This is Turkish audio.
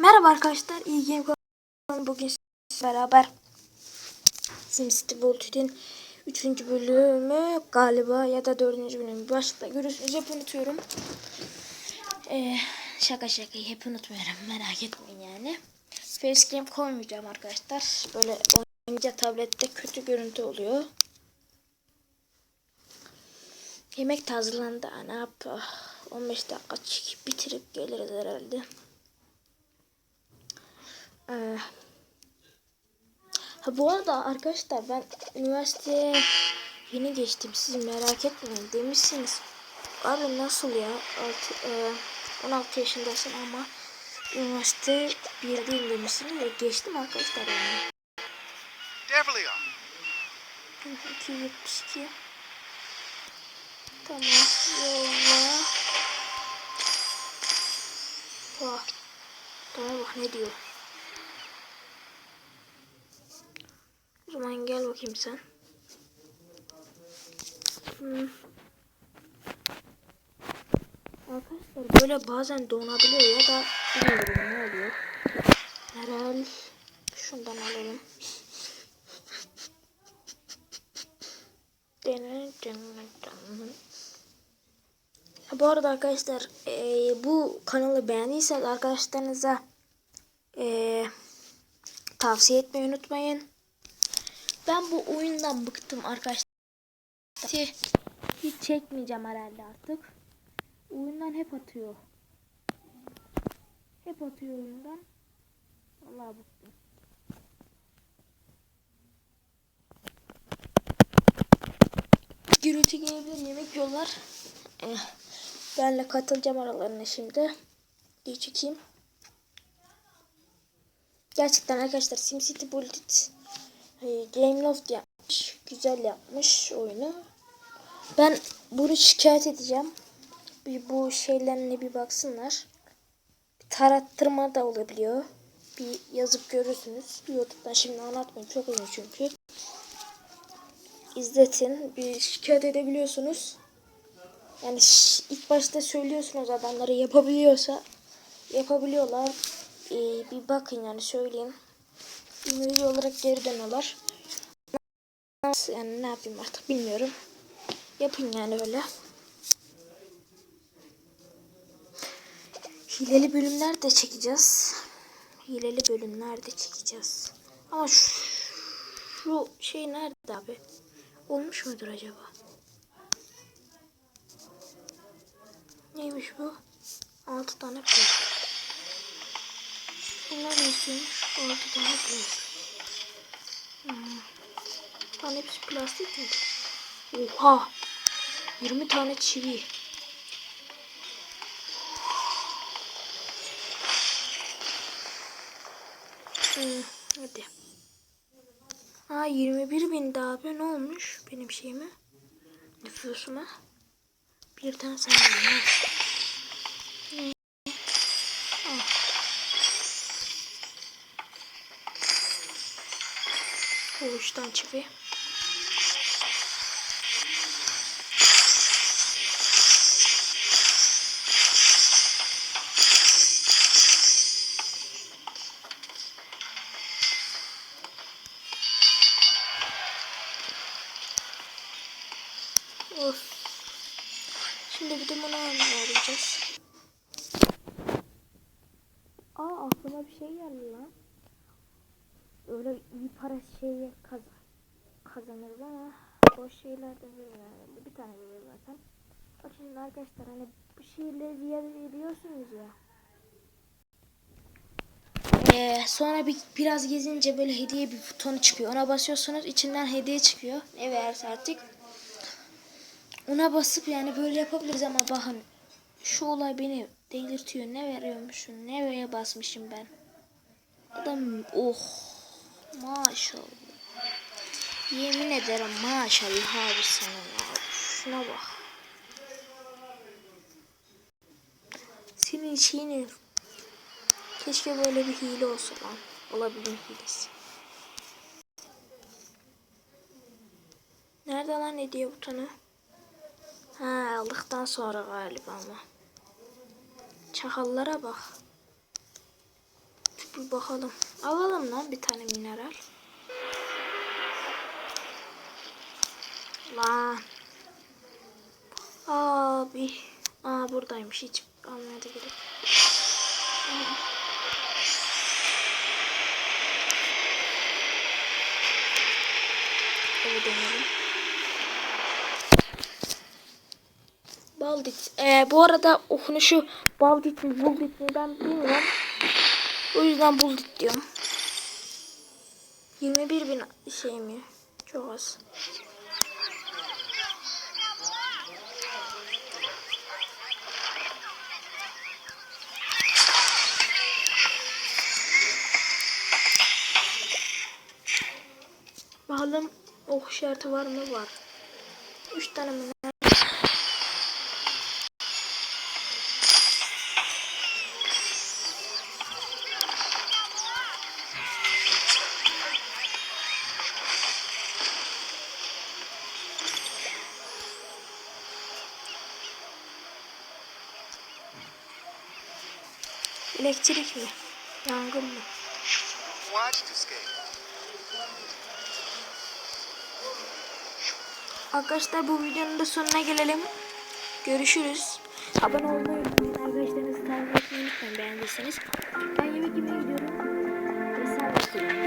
Merhaba arkadaşlar, iyi Game Kanalım. Bugün beraber SimCity Bolt'un 3. bölümü galiba ya da 4. bölümü başta görürsünüz. Hep unutuyorum. Ee, şaka şaka hep unutmuyorum merak etmeyin yani. Facecam koymayacağım arkadaşlar. Böyle oynayınca tablette kötü görüntü oluyor. Yemek hazırlandı. Ne yap? 15 dakika bitirip geliriz herhalde. Ee, ha bu arada arkadaşlar ben üniversiteye yeni geçtim. Siz merak etmeyin demişsiniz. Abi nasıl ya? Altı, e, 16 yaşındasın ama üniversite bir değil demişsiniz. ve geçtim arkadaşlar yani. Devlia. 272 Tamam yolla. Bak. Tamam bak ne diyor. O zaman gel bakayım sen. Hmm. Arkadaşlar böyle bazen donabiliyor ya da bilmiyorum ne oluyor. Herhal şundan alalım. Bu arada arkadaşlar eee, bu kanalı beğendiyseniz arkadaşlarınıza eee, tavsiye etmeyi unutmayın. Ben bu oyundan bıktım arkadaşlar. Hiç çekmeyeceğim herhalde artık. Oyundan hep atıyor. Hep atıyor oyundan. Vallahi bıktım. Gürültü gelebilir yemek yollar. Eh, benle katılacağım aralarına şimdi. Bir çekeyim. Gerçekten arkadaşlar SimCity Bullet Gameloft yapmış. Güzel yapmış oyunu. Ben bunu şikayet edeceğim. Bir bu şeylerine bir baksınlar. Tarattırma da olabiliyor. Bir yazıp görürsünüz. YouTube'dan şimdi anlatmayayım. Çok uzun çünkü izletin. Bir şikayet edebiliyorsunuz. Yani ilk başta söylüyorsunuz adamları yapabiliyorsa yapabiliyorlar. Ee, bir bakın yani söyleyeyim. İngilizce olarak geri dönüyorlar. Nasıl yani ne yapayım artık bilmiyorum. Yapın yani öyle. Hileli bölümler de çekeceğiz. Hileli bölümler de çekeceğiz. Ama şu, şu şey nerede abi? Olmuş mudur acaba? Neymiş bu? 6 tane plastik. Bunlar ne? 6 tane plastik. Hmm. Lan hepsi plastik mi? Oha! 20 tane çivi. Hmm, hadi. Ha 21 bin daha abi ne olmuş benim şeyime? Nüfusuma. Bir tane sayıyorum. ha. Ne? Al. Uçtan çivi. Of. Şimdi bir de bunu arayacağız. Aa aklıma bir şey geldi lan. Öyle iyi para şeye kaz kazanırız ama boş şeylerden herhalde. Bir tane veriyor zaten. Bak şimdi arkadaşlar hani bu şeyleri ziyade ediyorsunuz ya. Ee, sonra bir, biraz gezince böyle hediye bir butonu çıkıyor. Ona basıyorsunuz içinden hediye çıkıyor. Ne verirse artık. Ona basıp yani böyle yapabiliriz ama bakın şu olay beni delirtiyor. Ne veriyormuşum? Ne vere basmışım ben? Adam oh maşallah. Yemin ederim maşallah abi sana ya. Şuna bak. Senin şeyini keşke böyle bir hile olsa lan. Olabilir hilesi. Nerede lan hediye butonu? Ha aldıktan sonra galiba ama. Çakallara bak. Bir bakalım. Alalım lan bir tane mineral. Lan. Abi. Aa buradaymış. Hiç almaya da gerek. Öyle. Baldit. Ee, bu arada okunuşu Baldit mi Buldit mi ben bilmiyorum. O yüzden Buldit diyorum. 21 bin şey mi? Çok az. Bakalım ok işareti var mı? Var. 3 tane mi? ne? Elektrik mi? Yangın mı? Arkadaşlar bu videonun da sonuna gelelim. Görüşürüz. Abone olmayı unutmayın. Arkadaşlarınızı takip etmeyi unutmayın beğendiyseniz. Ben yemek yemeye gidiyorum. Ve.